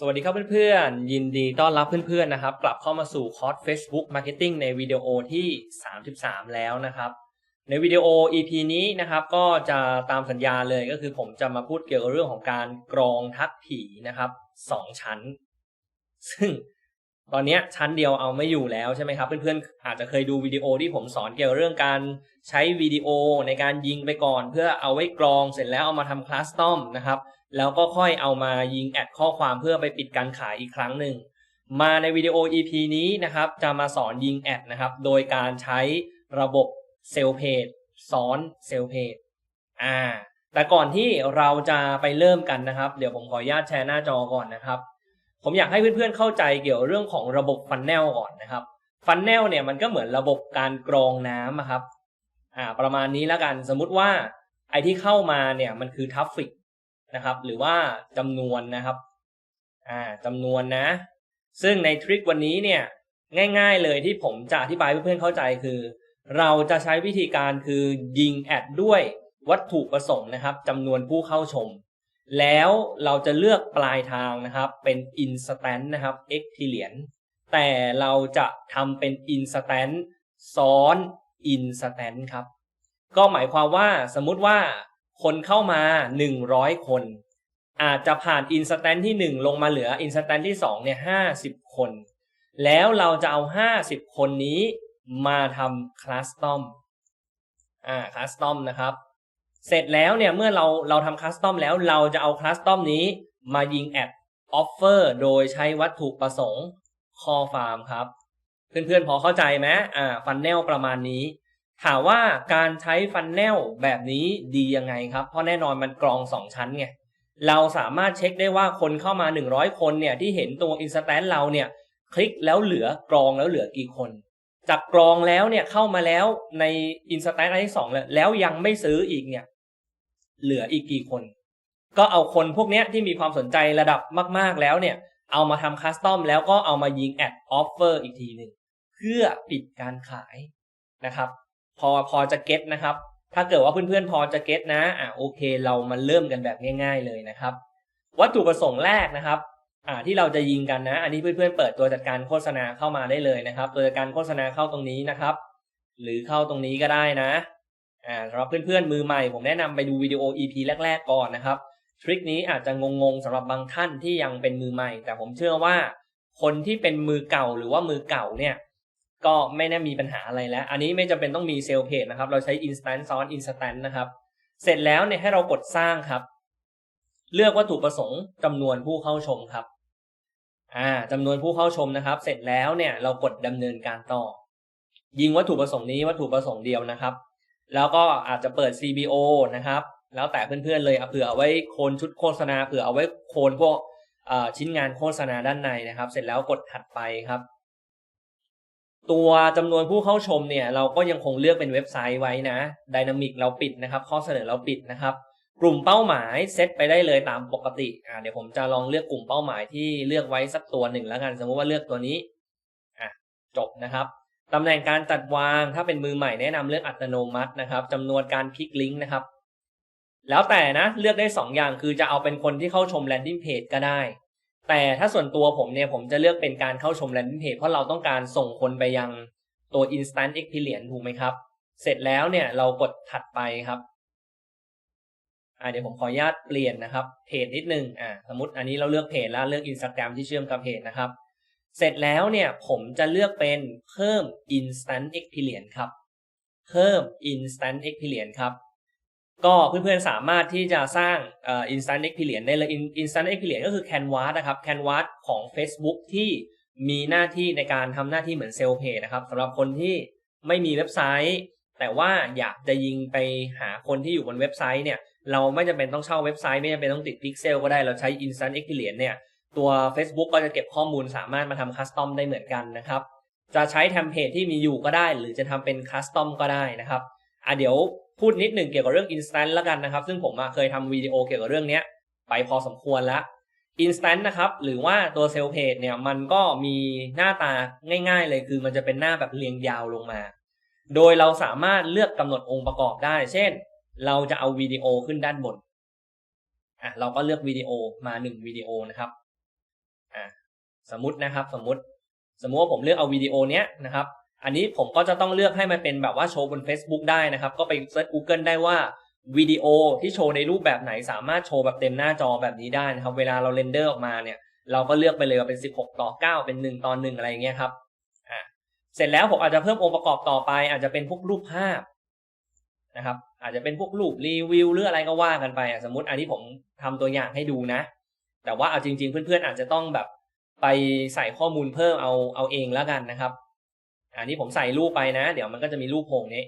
สวัสดีครับเพื่อนๆ ยินดีต้อนรับเพื่อนๆนะครับ กลับเข้ามาสู่คอร์ส Facebook Marketing ในวิดีโอที่ 33 แล้วนะครับ ในวิดีโอ EP นี้นะครับ ก็จะตามสัญญาเลยก็คือผมจะมาพูดเกี่ยวกับเรื่องของการกรองทักผีนะครับ2ชั้น ซึ่งตอนนี้ชั้นเดียวเอาไม่อยู่แล้วใช่ไหมครับ เพื่อนๆ อาจจะเคยดูวิดีโอที่ผมสอนเกี่ยวกับเรื่องการใช้วิดีโอในการยิงไปก่อน เพื่อเอาไว้กรองเสร็จแล้วเอามาทำคลาสตอมนะครับ แล้วก็ค่อยเอามายิงแอดข้อความเพื่อไปปิดการขายอีกครั้งหนึ่ง มาในวิดีโอ EP นี้นะครับจะมาสอนยิงแอดนะครับ โดยการใช้ระบบเซลเพจซ้อนเซลเพจอ่า แต่ก่อนที่เราจะไปเริ่มกันนะครับ เดี๋ยวผมขออนุญาตแชร์หน้าจอก่อนนะครับ ผมอยากให้เพื่อนๆเข้าใจเกี่ยวเรื่องของระบบฟันแนลก่อนนะครับ ฟันแนลเนี่ยมันก็เหมือนระบบการกรองน้ำอะครับ อ่า ประมาณนี้แล้วกัน สมมุติว่าไอที่เข้ามาเนี่ยมันคือทัฟฟิก นะครับ หรือว่าจำนวนนะครับอ่าจำนวนนะ ซึ่งในทริควันนี้เนี่ยง่าย ๆ เลยที่ผมจะอธิบายให้เพื่อนๆเข้าใจคือ เราจะใช้วิธีการคือยิงแอดด้วยวัตถุประสงค์นะครับจำนวนผู้เข้าชม แล้วเราจะเลือกปลายทางนะครับ เป็น instant นะครับ x ทีเหรียญแต่เราจะทำเป็น instant ซ้อน instant ครับ ก็หมายความว่าสมมุติว่า คนเข้ามา 100 คน อาจจะผ่านอินสแตนที่ 1 ลงมาเหลืออินสแตนที่2เนี่ย50คน แล้วเราจะเอา 50 คนนี้มาทำคลาสตอมอ่าคลาสตอมนะครับ เสร็จแล้วเนี่ยเมื่อเราเราทำคลาสตอมแล้วเราจะเอาคลาสตอมนี้มายิงแอดออฟเฟอร์โดยใช้วัตถุประสงค์คอฟาร์มครับ เพื่อนๆพอเข้าใจไหมอ่าฟันแนลประมาณนี้ ถามว่าการใช้ฟันแนลแบบนี้ดียังไงครับ เพราะแน่นอนมันกรอง2ชั้นไงเราสามารถเช็คได้ว่าคนเข้ามา 100 คนเนี่ยที่เห็นตัว Instant เราเนี่ยคลิกแล้วเหลือกรองแล้วเหลือกี่คน จากกรองแล้วเนี่ยเข้ามาแล้วใน Instant อันที่2แล้วแล้วยังไม่ซื้ออีกเนี่ยเหลืออีกกี่คน ก็เอาคนพวกเนี้ยที่มีความสนใจระดับมาก ๆแล้วเนี่ยเอามาทำคัสตอมแล้วก็เอามายิงแอดออฟเฟอร์อีกทีหนึ่งเพื่อปิดการขายนะครับ พอพอจะเก็ตนะครับ ถ้าเกิดว่าเพื่อนๆพอจะเก็ตนะอะโอเค เรามาเริ่มกันแบบง่าย ๆเลยนะครับ วัตถุประสงค์แรกนะครับอ่าที่เราจะยิงกันนะ อันนี้เพื่อนๆเปิดตัวจัดการโฆษณาเข้ามาได้เลยนะครับ ตัวจัดการโฆษณาเข้าตรงนี้นะครับ หรือเข้าตรงนี้ก็ได้นะอ่าสำหรับเพื่อนๆมือใหม่ ผมแนะนำไปดูวิดีโอ EP แรก ๆ ก่อนนะครับทริคนี้อาจจะงงๆสำหรับบางท่านที่ยังเป็นมือใหม่ แต่ผมเชื่อว่าคนที่เป็นมือเก่าหรือว่ามือเก่าเนี่ย ก็ไม่น่ามีปัญหาอะไรแล้ว อันนี้ไม่จำเป็นต้องมีเซลล์เพจนะครับ เราใช้ instant ซ้อน instant นะครับ เสร็จแล้วเนี่ยให้เรากดสร้างครับ เลือกวัตถุประสงค์จำนวนผู้เข้าชมครับ อ่าจำนวนผู้เข้าชมนะครับ เสร็จแล้วเนี่ยเรากดดำเนินการต่อ ยิงวัตถุประสงค์นี้วัตถุประสงค์เดียวนะครับ แล้วก็อาจจะเปิด CBO นะครับ แล้วแต่เพื่อนๆเลยเผื่อเอาไว้โคนชุดโฆษณาเผื่อเอาไว้โคนพวกชิ้นงานโฆษณาด้านในนะครับ เสร็จแล้วกดถัดไปครับ ตัวจำนวนผู้เข้าชมเนี่ย เราก็ยังคงเลือกเป็นเว็บไซต์ไว้นะดินามิกเราปิดนะครับ ข้อเสนอเราปิดนะครับ กลุ่มเป้าหมายเซตไปได้เลยตามปกติอ่าเดี๋ยวผมจะลองเลือกกลุ่มเป้าหมายที่เลือกไว้สักตัวหนึ่งแล้วกัน สมมติว่าเลือกตัวนี้อะจบนะครับตำแหน่งการจัดวางถ้าเป็นมือใหม่แนะนำเลือกอัตโนมัตินะครับจำนวนการคลิกลิงก์นะครับ แล้วแต่นะเลือกได้2อย่างคือจะเอาเป็นคนที่เข้าชม landing page ก็ได้ แต่ถ้าส่วนตัวผมเนี่ยผมจะเลือกเป็นการเข้าชม landing page เพราะเราต้องการส่งคนไปยังตัว instant experience ถูกไหมครับ เสร็จแล้วเนี่ยเรากดถัดไปครับอ่าเดี๋ยวผมขออนุญาตเปลี่ยนนะครับเพจนิดนึงอ่าสมมติอันนี้เราเลือกเพจแล้วเลือก Instagram ที่เชื่อมกับเพจนะครับ เสร็จแล้วเนี่ยผมจะเลือกเป็นเพิ่ม instant experience ครับ เพิ่ม instant experience ครับ ก็เพื่อนๆสามารถที่จะสร้างเอ่อ instant experience ได้เลย instant experience ก็คือ canvas นะครับ canvas ของ Facebook ที่มีหน้าที่ในการทำหน้าที่เหมือนเซลล์เพจนะครับสำหรับคนที่ไม่มีเว็บไซต์ แต่ว่าอยากจะยิงไปหาคนที่อยู่บนเว็บไซต์เนี่ย เราไม่จำเป็นต้องเช่าเว็บไซต์ ไม่จำเป็นต้องติดพิกเซลก็ได้เราใช้ instant experience เนี่ยตัว Facebook ก็จะเก็บข้อมูลสามารถมาทำคัสตอมได้เหมือนกันนะครับ จะใช้เทมเพลตที่มีอยู่ก็ได้ หรือจะทำเป็นคัสตอมก็ได้นะครับ อะเดี๋ยวพูดนิดหนึ่งเกี่ยวกับเรื่อง Instant แล้วกันนะครับ ซึ่งผมเคยทำวิดีโอเกี่ยวกับเรื่องนี้ไปพอสมควรแล้ว Instant นะครับ หรือว่าตัวเซลล์เพจเนี่ยมันก็มีหน้าตาง่าย ๆ เลยคือมันจะเป็นหน้าแบบเรียงยาวลงมา โดยเราสามารถเลือกกำหนดองค์ประกอบได้ เช่น เราจะเอาวิดีโอขึ้นด้านบนอะเราก็เลือกวิดีโอมา1วิดีโอนะครับอ่าสมมตินะครับ สมมติ สมมติว่าผมเลือกเอาวิดีโอเนี้ยนะครับ อันนี้ผมก็จะต้องเลือกให้มันเป็นแบบว่าโชว์บน Facebook ได้นะครับ ก็ไปเซิร์ช Google ได้ว่าวิดีโอที่โชว์ในรูปแบบไหนสามารถโชว์แบบเต็มหน้าจอแบบนี้ได้นะครับ เวลาเราเรนเดอร์ออกมาเนี่ยเราก็เลือกไปเลยว่าเป็น 16 ต่อ 9 เป็น 1 ต่อ 1 อะไรอย่างเงี้ยครับอ่าเสร็จแล้วผมอาจจะเพิ่มองค์ประกอบต่อไป อาจจะเป็นพวกรูปภาพนะครับ อาจจะเป็นพวกรูปรีวิวหรืออะไรก็ว่ากันไปอะสมมติอันนี้ผมทำตัวอย่างให้ดูนะ แต่ว่าเอาจริง ๆ เพื่อนๆอาจจะต้องแบบไปใส่ข้อมูลเพิ่มเอาเอาเองแล้วกันนะครับ อันนี้ผมใส่รูปไปนะ เดี๋ยวมันก็จะมีรูปโพงนี้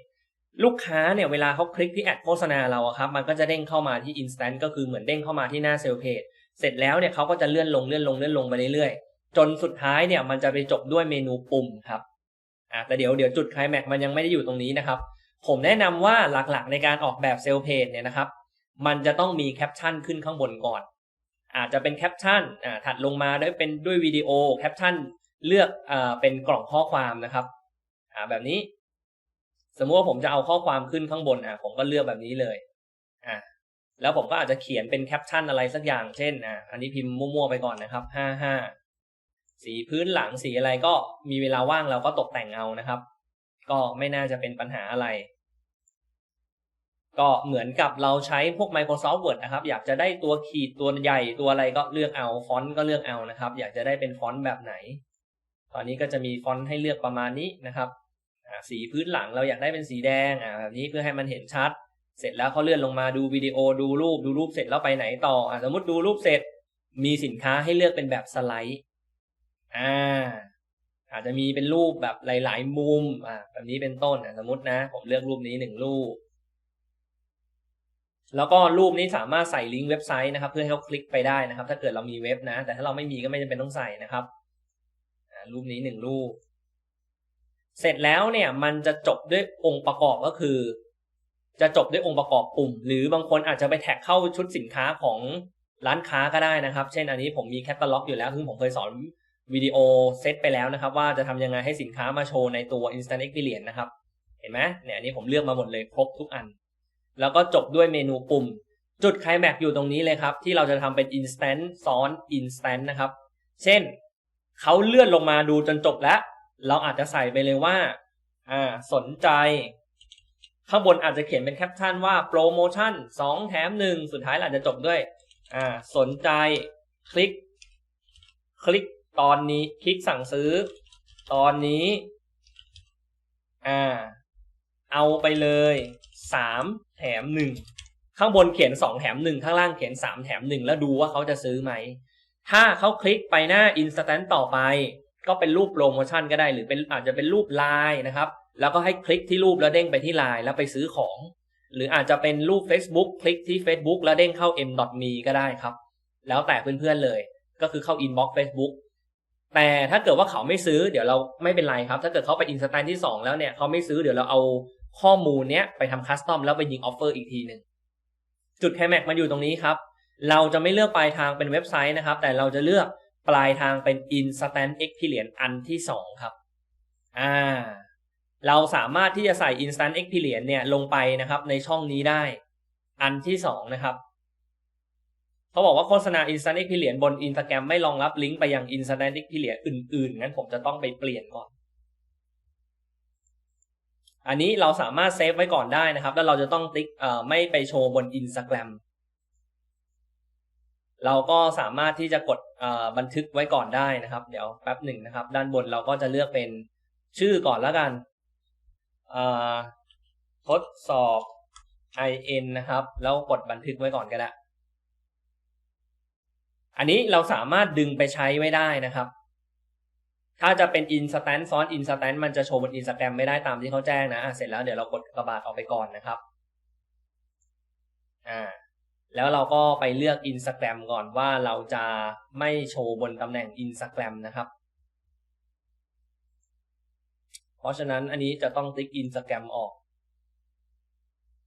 ลูกค้าเนี่ยเวลาเขาคลิกที่แอดโฆษณาเราอะครับ มันก็จะเด้งเข้ามาที่ Instant ก็คือเหมือนเด้งเข้ามาที่หน้าเซลล์เพจเสร็จแล้วเนี่ยเขาก็จะเลื่อนลงเลื่อนลงเลื่อนลงไปเรื่อยๆ จนสุดท้ายเนี่ยมันจะไปจบด้วยเมนูปุ่มครับอะแต่เดี๋ยวเดี๋ยวจุดไคลแม็กมันยังไม่ได้อยู่ตรงนี้นะครับ ผมแนะนำว่าหลักๆในการออกแบบเซลล์เพจเนี่ยนะครับ มันจะต้องมีแคปชั่นขึ้นข้างบนก่อน อาจจะเป็นแคปชั่นอ่าถัดลงมาด้วยเป็นด้วยวิดีโอแคปชั่นเลือกอ่าเป็นกล่องข้อความนะครับ อ่าแบบนี้ สมมติว่าผมจะเอาข้อความขึ้นข้างบนอ่าผมก็เลือกแบบนี้เลยอ่าแล้วผมก็อาจจะเขียนเป็นแคปชั่นอะไรสักอย่าง เช่นอ่าอันนี้พิมพ์มั่วๆไปก่อนนะครับห้าห้าสีพื้นหลังสีอะไรก็มีเวลาว่างเราก็ตกแต่งเอานะครับ ก็ไม่น่าจะเป็นปัญหาอะไร ก็เหมือนกับเราใช้พวก Microsoft Word นะครับ อยากจะได้ตัวขีดตัวใหญ่ตัวอะไรก็เลือกเอาฟอนต์ก็เลือกเอานะครับ อยากจะได้เป็นฟอนต์แบบไหน ตอนนี้ก็จะมีฟอนต์ให้เลือกประมาณนี้นะครับสีพื้นหลังเราอยากได้เป็นสีแดงอ่าแบบนี้เพื่อให้มันเห็นชัด เสร็จแล้วเขาเลื่อนลงมาดูวิดีโอดูรูปดูรูปเสร็จแล้วไปไหนต่ออสมมติดูรูปเสร็จ มีสินค้าให้เลือกเป็นแบบสไลด์อ่าอาจจะมีเป็นรูปแบบหลาย ๆ มุมอ่าแบบนี้เป็นต้นสมมตินะ ผมเลือกรูปนี้หนึ่งรูป แล้วก็รูปนี้สามารถใส่ลิงก์เว็บไซต์นะครับ เพื่อให้เขาคลิกไปได้นะครับ ถ้าเกิดเรามีเว็บนะ แต่ถ้าเราไม่มีก็ไม่จำเป็นต้องใส่นะครับ รูปนี้หนึ่งรูป เสร็จแล้วเนี่ยมันจะจบด้วยองค์ประกอบก็คือ จะจบด้วยองค์ประกอบปุ่ม หรือบางคนอาจจะไปแท็กเข้าชุดสินค้าของร้านค้าก็ได้นะครับ เช่นอันนี้ผมมีแคตตาล็อกอยู่แล้วซึ่งผมเคยสอนวิดีโอเซตไปแล้วนะครับ ว่าจะทำยังไงให้สินค้ามาโชว์ในตัว Instant Experience นะครับ เห็นไหมเนี่ยอันนี้ผมเลือกมาหมดเลยครบทุกอัน แล้วก็จบด้วยเมนูปุ่ม จุดไคลแม็กอยู่ตรงนี้เลยครับ ที่เราจะทำเป็น Instant ซ้อน Instant นะครับ เช่น เขาเลื่อนลงมาดูจนจบแล้ว เราอาจจะใส่ไปเลยว่า อ่า สนใจ ข้างบนอาจจะเขียนเป็นแคปชั่นว่าโปรโมชั่น2แถม1สุดท้ายอาจจะจบด้วย อ่า สนใจ คลิก คลิกตอนนี้ คลิกสั่งซื้อ ตอนนี้ อ่า เอาไปเลยสามแถมหนึ่งข้างบนเขียนสองแถมหนึ่งข้างล่างเขียนสามแถมหนึ่งแล้วดูว่าเขาจะซื้อไหม ถ้าเขาคลิกไปหน้า Instant ต่อไป ก็เป็นรูปโปรโมชั่นก็ได้ หรือเป็นอาจจะเป็นรูปไลน์นะครับ แล้วก็ให้คลิกที่รูปแล้วเด้งไปที่ไลน์แล้วไปซื้อของ หรืออาจจะเป็นรูป Facebook คลิกที่ Facebook แล้วเด้งเข้า m.me ก็ได้ครับ แล้วแต่เพื่อนๆเลย ก็คือเข้า inbox Facebook แต่ถ้าเกิดว่าเขาไม่ซื้อเดี๋ยวเราไม่เป็นไรครับ ถ้าเกิดเขาไปอินสแตนที่ 2 แล้วเนี่ยเขาไม่ซื้อเดี๋ยวเราเอาข้อมูลเนี้ยไปทำคัสตอมแล้วไปยิงออฟเฟอร์อีกทีหนึ่งจุดแคแม็กมันอยู่ตรงนี้ครับ เราจะไม่เลือกปลายทางเป็นเว็บไซต์นะครับ แต่เราจะเลือกปลายทางเป็น Instant Experience อันที่ 2 ครับ อ่า เราสามารถที่จะใส่ Instant Experience เนี่ยลงไปนะครับในช่องนี้ได้ อันที่ 2 นะครับ เขาบอกว่าโฆษณา Instant Experience บน Instagram ไม่รองรับลิงก์ไปยัง Instant Experience อื่นๆ งั้นผมจะต้องไปเปลี่ยนก่อน อันนี้เราสามารถเซฟไว้ก่อนได้นะครับ แล้วเราจะต้องติ๊กเอ่อไม่ไปโชว์บน Instagram เราก็สามารถที่จะกดบันทึกไว้ก่อนได้นะครับ เดี๋ยวแป๊บหนึ่งนะครับ ด้านบนเราก็จะเลือกเป็นชื่อก่อนแล้วกันทดสอบ in นะครับ แล้วกดบันทึกไว้ก่อนก็ได้ อันนี้เราสามารถดึงไปใช้ไว้ได้นะครับ ถ้าจะเป็น instant ซ้อน instant มันจะโชว์บน Instagram ไม่ได้ตามที่เขาแจ้งนะะเสร็จแล้วเดี๋ยวเรากดกระบาดออกไปก่อนนะครับ อ่า แล้วเราก็ไปเลือก Instagram ก่อนว่าเราจะไม่โชว์บนตำแหน่ง Instagram นะครับ เพราะฉะนั้นอันนี้จะต้องติ๊ก Instagram ออก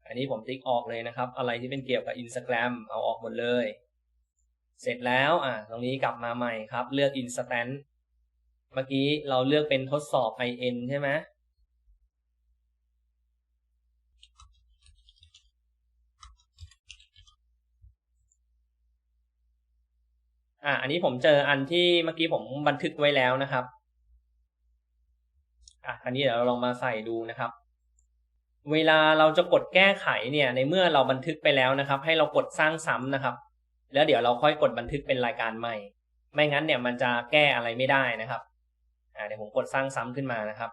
อันนี้ผมติ๊กออกเลยนะครับ อะไรที่เป็นเกี่ยวกับ Instagram เอาออกหมดเลย เสร็จแล้วอ่าตรงนี้กลับมาใหม่ครับ เลือก Instant เมื่อกี้เราเลือกเป็นทดสอบ in ใช่ไหม อะอันนี้ผมเจออันที่เมื่อกี้ผมบันทึกไว้แล้วนะครับอะอันนี้เดี๋ยวเราลองมาใส่ดูนะครับ เวลาเราจะกดแก้ไขเนี่ย ในเมื่อเราบันทึกไปแล้วนะครับ ให้เรากดสร้างซ้ำนะครับ แล้วเดี๋ยวเราค่อยกดบันทึกเป็นรายการใหม่ ไม่งั้นเนี่ยมันจะแก้อะไรไม่ได้นะครับอ่าเดี๋ยวผมกดสร้างซ้ำขึ้นมานะครับ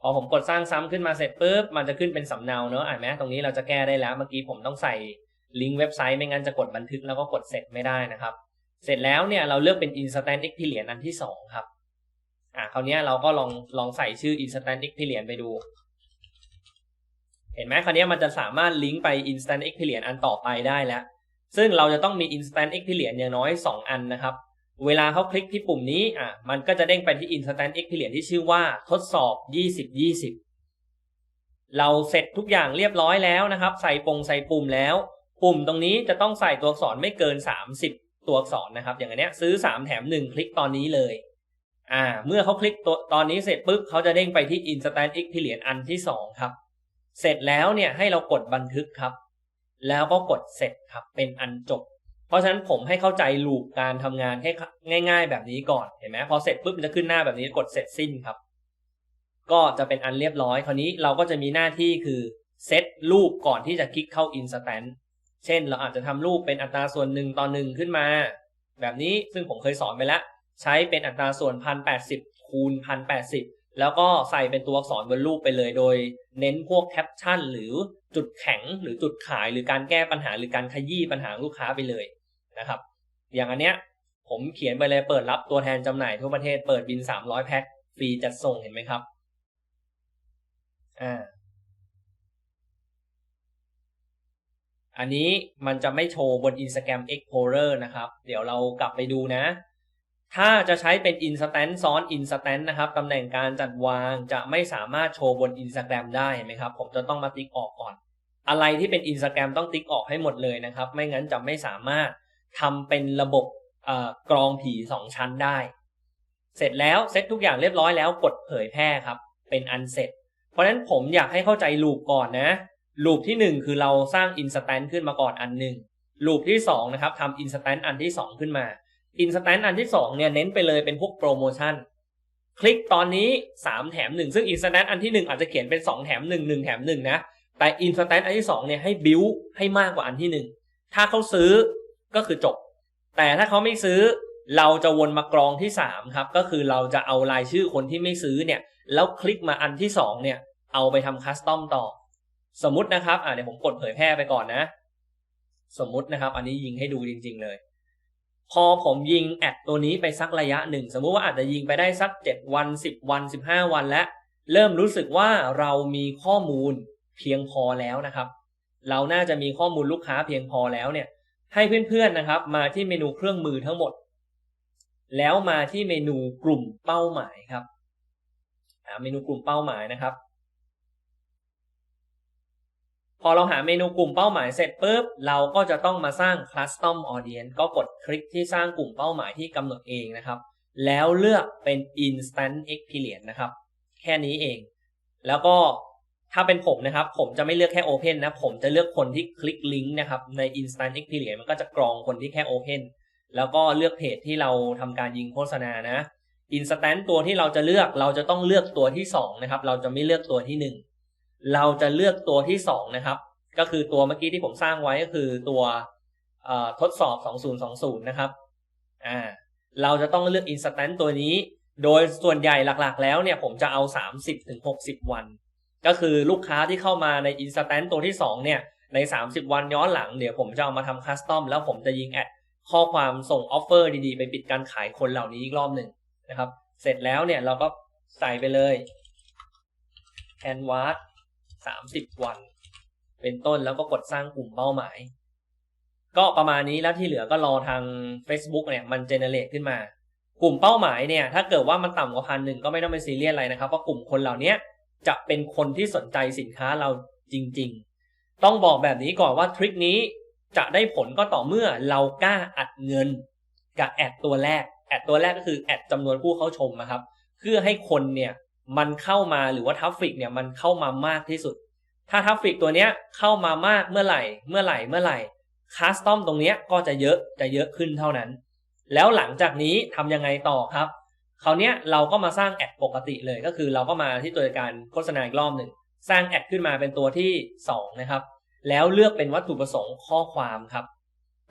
พอผมกดสร้างซ้ำขึ้นมาเสร็จปุ๊บมันจะขึ้นเป็นสำเนาเนอะอ่านไหมตรงนี้เราจะแก้ได้แล้ว เมื่อกี้ผมต้องใส่ลิงก์เว็บไซต์ไม่งั้นจะกดบันทึกแล้วก็กดเสร็จไม่ได้นะครับ เสร็จแล้วเนี่ยเราเลือกเป็น instant experience อันที่สองครับ อ่าคราวนี้เราก็ลองลองใส่ชื่อ instant experience ไปดู เห็นไหมคราวนี้มันจะสามารถลิงก์ไป instant experience อันต่อไปได้แล้ว ซึ่งเราจะต้องมี instant experience อย่างน้อย 2 อันนะครับ เวลาเขาคลิกที่ปุ่มนี้อะมันก็จะเด้งไปที่ instant experience ที่ชื่อว่าทดสอบ 2020 เราเสร็จทุกอย่างเรียบร้อยแล้วนะครับ ใส่ปงใส่ปุ่มแล้ว ปุ่มตรงนี้จะต้องใส่ตัวอักษรไม่เกิน 30 ตัวอักษรนะครับ อย่างอันเนี้ยซื้อ3แถม1คลิกตอนนี้เลย อ่า เมื่อเขาคลิกตัวตอนนี้เสร็จปุ๊บเขาจะเด้งไปที่ instant experience อันที่2ครับ เสร็จแล้วเนี่ยให้เรากดบันทึกครับ แล้วก็กดเสร็จครับเป็นอันจบ เพราะฉะนั้นผมให้เข้าใจลูปการทำงานให้ง่าย ๆ แบบนี้ก่อนเห็นไหมพอเสร็จปุ๊บมันจะขึ้นหน้าแบบนี้กดเสร็จสิ้นครับ ก็จะเป็นอันเรียบร้อย คราวนี้เราก็จะมีหน้าที่คือเซตรูปก่อนที่จะคลิกเข้า Instant เช่น เราอาจจะทำรูปเป็นอัตราส่วนหนึ่งต่อหนึ่งขึ้นมา แบบนี้ซึ่งผมเคยสอนไปแล้ว ใช้เป็นอัตราส่วน1080คูณ1080แล้วก็ใส่เป็นตัวอักษรบนรูปไปเลย โดยเน้นพวกแคปชั่น หรือจุดแข็งหรือจุดขายหรือการแก้ปัญหาหรือการขยี้ปัญหาลูกค้าไปเลยนะครับ อย่างอันเนี้ยผมเขียนไปเลยเปิดรับตัวแทนจำหน่ายทั่วประเทศเปิดบิน 300 แพ็คฟรีจัดส่งเห็นไหมครับ อ่า อันนี้มันจะไม่โชว์บน Instagram Explorer นะครับ เดี๋ยวเรากลับไปดูนะ ถ้าจะใช้เป็น Instant ซ้อน Instant นะครับตำแหน่งการจัดวางจะไม่สามารถโชว์บน Instagram ได้เห็นไหมครับ ผมจะต้องมาติ๊กออกก่อน อะไรที่เป็น Instagram ต้องติ๊กออกให้หมดเลยนะครับ ไม่งั้นจะไม่สามารถทำเป็นระบบกรองผี 2 ชั้นได้ เสร็จแล้วเซตทุกอย่างเรียบร้อยแล้วกดเผยแพร่ครับ เป็นอันเสร็จ เพราะฉะนั้นผมอยากให้เข้าใจลูปก่อนนะ ลูปที่ 1 คือเราสร้าง Instant ขึ้นมาก่อนอันหนึ่งลูปที่2นะครับทำ Instant อันที่ 2 ขึ้นมา Instant อันที่2เนี่ยเน้นไปเลยเป็นพวกโปรโมชั่นคลิกตอนนี้ 3 แถม 1 ซึ่ง Instant อันที่ 1 อาจจะเขียนเป็น 2 แถม 1 1 แถม 1 นะ แต่ Instant อันที่ 2 เนี่ยให้บิวให้มากกว่าอันที่ 1 ถ้าเขาซื้อก็คือจบ แต่ถ้าเขาไม่ซื้อเราจะวนมากรองที่ 3 ครับ ก็คือเราจะเอารายชื่อคนที่ไม่ซื้อเนี่ยแล้วคลิกมาอันที่ 2 เนี่ยเอาไปทำคัสตอมต่อ สมมตินะครับ อ่าเดี๋ยวผมกดเผยแพร่ไปก่อนนะ สมมุตินะครับ อันนี้ยิงให้ดูจริง ๆ เลย พอผมยิงแอดตัวนี้ไปสักระยะหนึ่ง สมมุติว่าอาจจะยิงไปได้สัก 7 วัน 10 วัน 15 วันแล้ว เริ่มรู้สึกว่าเรามีข้อมูลเพียงพอแล้วนะครับ เราน่าจะมีข้อมูลลูกค้าเพียงพอแล้วเนี่ย ให้เพื่อนๆนะครับ มาที่เมนูเครื่องมือทั้งหมด แล้วมาที่เมนูกลุ่มเป้าหมายครับเมนูกลุ่มเป้าหมายนะครับ พอเราหาเมนูกลุ่มเป้าหมายเสร็จปุ๊บเราก็จะต้องมาสร้าง custom audience ก็กดคลิกที่สร้างกลุ่มเป้าหมายที่กำหนดเองนะครับ แล้วเลือกเป็น instant experience นะครับ แค่นี้เอง แล้วก็ถ้าเป็นผมนะครับ ผมจะไม่เลือกแค่ Open นะ ผมจะเลือกคนที่คลิกลิงก์นะครับ ใน Instant Experience มันก็จะกรองคนที่แค่ Open แล้วก็เลือกเพจที่เราทำการยิงโฆษณานะ Instant ตัวที่เราจะเลือกเราจะต้องเลือกตัวที่2นะครับ เราจะไม่เลือกตัวที่ 1 เราจะเลือกตัวที่2นะครับ ก็คือตัวเมื่อกี้ที่ผมสร้างไว้ก็คือตัวทดสอบ 2020 นะครับอ่าเราจะต้องเลือก Instant ตัวนี้ โดยส่วนใหญ่หลักๆ แล้วเนี่ยผมจะเอา 30-60 วัน ก็คือลูกค้าที่เข้ามาใน Instant ตัวที่ 2 เนี่ย ใน 30 วันย้อนหลังเดี๋ยวผมจะเอามาทำคัสตอมแล้วผมจะยิงแอดข้อความส่งออฟเฟอร์ดีๆ ไปปิดการขายคนเหล่านี้อีกรอบหนึ่งนะครับ เสร็จแล้วเนี่ยเราก็ใส่ไปเลย Canvas 30 วัน เป็นต้นแล้วก็กดสร้างกลุ่มเป้าหมาย ก็ประมาณนี้แล้วที่เหลือก็รอทาง Facebook เนี่ยมันเจเนเรตขึ้นมา กลุ่มเป้าหมายเนี่ย ถ้าเกิดว่ามันต่ำกว่าพันหนึ่งก็ไม่ต้องเป็นซีเรียสอะไรนะครับเพราะกลุ่มคนเหล่านี้จะเป็นคนที่สนใจสินค้าเราจริง ๆ ต้องบอกแบบนี้ก่อนว่าทริคนี้จะได้ผลก็ต่อเมื่อเรากล้าอัดเงินกับแอดตัวแรกแอดตัวแรกก็คือแอดจำนวนผู้เข้าชมนะครับ เพื่อให้คนเนี่ย มันเข้ามาหรือว่าทัฟฟิกเนี่ยมันเข้ามามากที่สุด ถ้าทัฟฟิกตัวเนี้ยเข้ามามากเมื่อไหร่ เมื่อไหร่เมื่อไหร่คัสตอมตรงเนี้ยก็จะเยอะจะเยอะขึ้นเท่านั้น แล้วหลังจากนี้ทำยังไงต่อครับคราวเนี้ยเราก็มาสร้างแอดปกติเลยก็คือเราก็มาที่ตัวการโฆษณาอีกรอบหนึ่งสร้างแอดขึ้นมาเป็นตัวที่สองนะครับ แล้วเลือกเป็นวัตถุประสงค์ข้อความครับ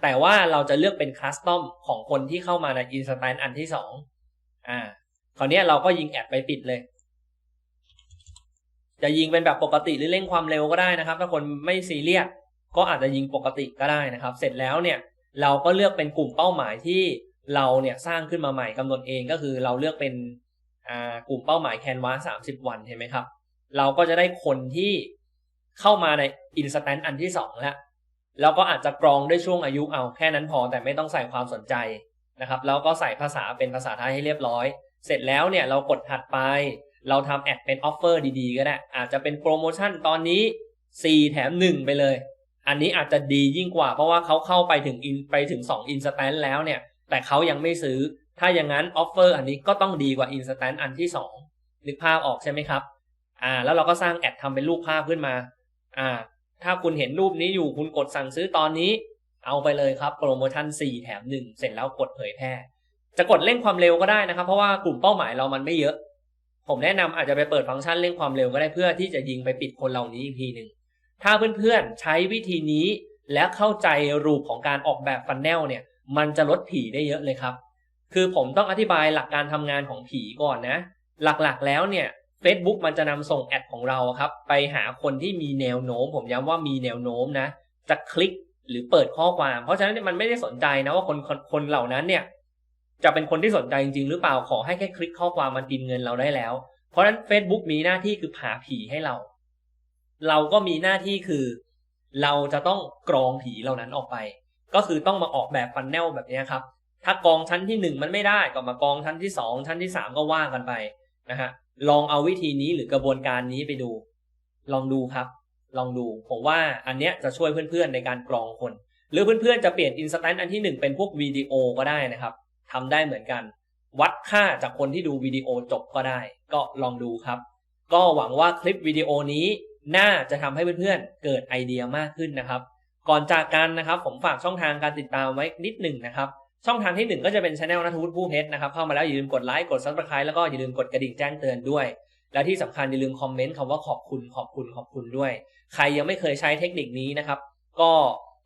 แต่ว่าเราจะเลือกเป็นคัสตอมของคนที่เข้ามาใน Instant อันที่สองอ่าคราวเนี้ยเราก็ยิงแอดไปปิดเลย จะยิงเป็นแบบปกติหรือเร่งความเร็วก็ได้นะครับ ถ้าคนไม่ซีเรียสก็อาจจะยิงปกติก็ได้นะครับ เสร็จแล้วเนี่ยเราก็เลือกเป็นกลุ่มเป้าหมายที่เราเนี่ยสร้างขึ้นมาใหม่กำหนดเองก็คือเราเลือกเป็นกลุ่มเป้าหมายแคนวาสามสิบวันเห็นไหมครับ เราก็จะได้คนที่เข้ามาใน Instant อันที่สองแล้วแล้วก็อาจจะกรองด้วยช่วงอายุเอาแค่นั้นพอแต่ไม่ต้องใส่ความสนใจนะครับ แล้วก็ใส่ภาษาเป็นภาษาไทยให้เรียบร้อย เสร็จแล้วเนี่ยเรากดถัดไป เราทำแอดเป็นออฟเฟอร์ดีๆ ก็ได้ อาจจะเป็นโปรโมชั่นตอนนี้ 4 แถม 1 ไปเลย อันนี้อาจจะดียิ่งกว่า เพราะว่าเขาเข้าไปถึงอินไปถึง 2 Instant แล้วเนี่ย แต่เขายังไม่ซื้อ ถ้าอย่างนั้นออฟเฟอร์อันนี้ก็ต้องดีกว่า Instant อันที่ 2 นึกภาพออกใช่ไหมครับ อ่า แล้วเราก็สร้างแอดทำเป็นรูปภาพขึ้นมา อ่า ถ้าคุณเห็นรูปนี้อยู่คุณกดสั่งซื้อตอนนี้ เอาไปเลยครับโปรโมชั่น 4 แถม 1 เสร็จแล้วกดเผยแพร่ จะกดเร่งความเร็วก็ได้นะครับ เพราะว่ากลุ่มเป้าหมายเรามันไม่เยอะ ผมแนะนำอาจจะไปเปิดฟังก์ชันเร่งความเร็วก็ได้เพื่อที่จะยิงไปปิดคนเหล่านี้อีกทีหนึ่งถ้าเพื่อนๆใช้วิธีนี้และเข้าใจรูปของการออกแบบฟันแนลเนี่ย มันจะลดผีได้เยอะเลยครับ คือผมต้องอธิบายหลักการทำงานของผีก่อนนะ หลักๆแล้วเนี่ย Facebook มันจะนำส่งแอดของเราครับ ไปหาคนที่มีแนวโน้ม ผมย้ำว่ามีแนวโน้มนะ จะคลิกหรือเปิดข้อความ เพราะฉะนั้นมันไม่ได้สนใจนะว่าคนคนคนเหล่านั้นเนี่ย จะเป็นคนที่สนใจจริงๆหรือเปล่าขอให้แค่คลิกข้อความมันกินเงินเราได้แล้ว เพราะฉะนั้น Facebook มีหน้าที่คือผาผีให้เรา เราก็มีหน้าที่คือ เราจะต้องกรองผีเหล่านั้นออกไป ก็คือต้องมาออกแบบฟันแนลแบบนี้ครับ ถ้ากองชั้นที่หนึ่งมันไม่ได้ก็มากองชั้นที่สองชั้นที่สามก็ว่ากันไปนะฮะลองเอาวิธีนี้หรือกระบวนการนี้ไปดู ลองดูครับ ลองดูผมว่าอันเนี้ยจะช่วยเพื่อนๆในการกรองคน หรือเพื่อนๆจะเปลี่ยนอินสแตนต์อันที่หนึ่งเป็นพวกวิดีโอก็ได้นะครับ ทำได้เหมือนกัน วัดค่าจากคนที่ดูวิดีโอจบก็ได้ ก็ลองดูครับ ก็หวังว่าคลิปวิดีโอนี้น่าจะทำให้เพื่อนๆเกิดไอเดียมากขึ้นนะครับ ก่อนจากกันนะครับ ผมฝากช่องทางการติดตามไว้นิดหนึ่งนะครับช่องทางที่หนึ่งก็จะเป็นช anel นัทวุฒิผู้เพชรนะครับเข้ามาแล้วอย่าลืมกดไลค์กดซับสไคร b e แล้วก็อย่าลืมกดกระดิ่งแจ้งเตือนด้วย และที่สำคัญอย่าลืมคอมเมนต์คำว่าขอบคุณขอบคุณขอบคุณด้วย ใครยังไม่เคยใช้เทคนิคนี้นะครับ ก็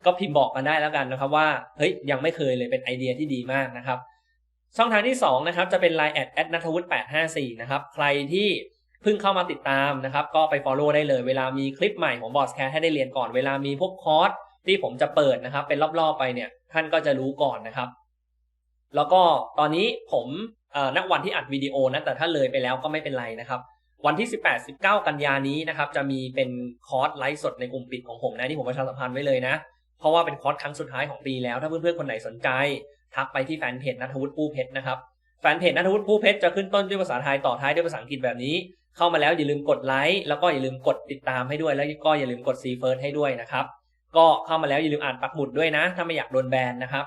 ก็พิมพ์บอกกันได้แล้วกันนะครับว่าเฮ้ยยังไม่เคยเลยเป็นไอเดียที่ดีมากนะครับ ช่องทางที่2นะครับจะเป็น Line แอดแอดนัทวุฒิ854นะครับใครที่เพิ่งเข้ามาติดตามนะครับก็ไป Follow ได้เลย เวลามีคลิปใหม่ของบอสแคร์ให้ได้เรียนก่อนเวลามีพวกคอร์สที่ผมจะเปิดนะครับเป็นรอบๆไปเนี่ยท่านก็จะรู้ก่อนนะครับ แล้วก็ตอนนี้ผมณวันที่อัดวิดีโอนะแต่ถ้าเลยไปแล้วก็ไม่เป็นไรนะครับ วันที่ 18-19 กันยานี้นะครับจะมีเป็นคอร์สไลฟ์สดในกลุ่มปิดของผมนะที่ผมประชาสัมพันธ์ไว้เลยนะ เพราะว่าเป็นคอร์สครั้งสุดท้ายของปีแล้วถ้าเพื่อนๆคนไหนสนใจ ทักไปที่แฟนเพจนัทวุฒิผู้เพชรนะครับแฟนเพจนัทวุฒิผู้เพชรจะขึ้นต้นด้วยภาษาไทยต่อท้ายด้วยภาษาอังกฤษแบบนี้ เข้ามาแล้วอย่าลืมกดไลค์แล้วก็อย่าลืมกดติดตามให้ด้วย แล้วก็อย่าลืมกดซีเฟิร์สให้ด้วยนะครับก็เข้ามาแล้วอย่าลืมอ่านปักหมุดด้วยนะ ถ้าไม่อยากโดนแบนนะครับ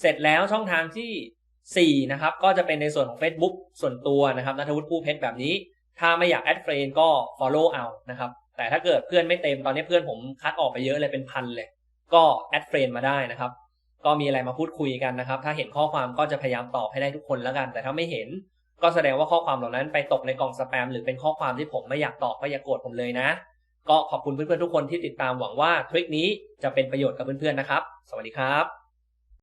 เสร็จแล้วช่องทางที่4นะครับก็จะเป็นในส่วนของ Facebook ส่วนตัวนะครับนัทวุฒิผู้เพชรแบบนี้ ถ้าไม่อยากแอดเฟรนก็ follow เอานะครับแต่ถ้าเกิดเพื่อนไม่เต็มตอนนี้เพื่อนผมคัดออกไปเยอะเลยเป็นพันเลย ก็แอดเฟรนมาได้นะครับ ก็มีอะไรมาพูดคุยกันนะครับ ถ้าเห็นข้อความก็จะพยายามตอบให้ได้ทุกคนแล้วกัน แต่ถ้าไม่เห็น ก็แสดงว่าข้อความเหล่านั้นไปตกในกล่องสแปมหรือเป็นข้อความที่ผมไม่อยากตอบก็อย่ากโกรธผมเลยนะ ก็ขอบคุณเพื่อนๆทุกคนที่ติดตามหวังว่าทริคนี้จะเป็นประโยชน์กับเพื่อนๆนะครับ สวัสดีครับ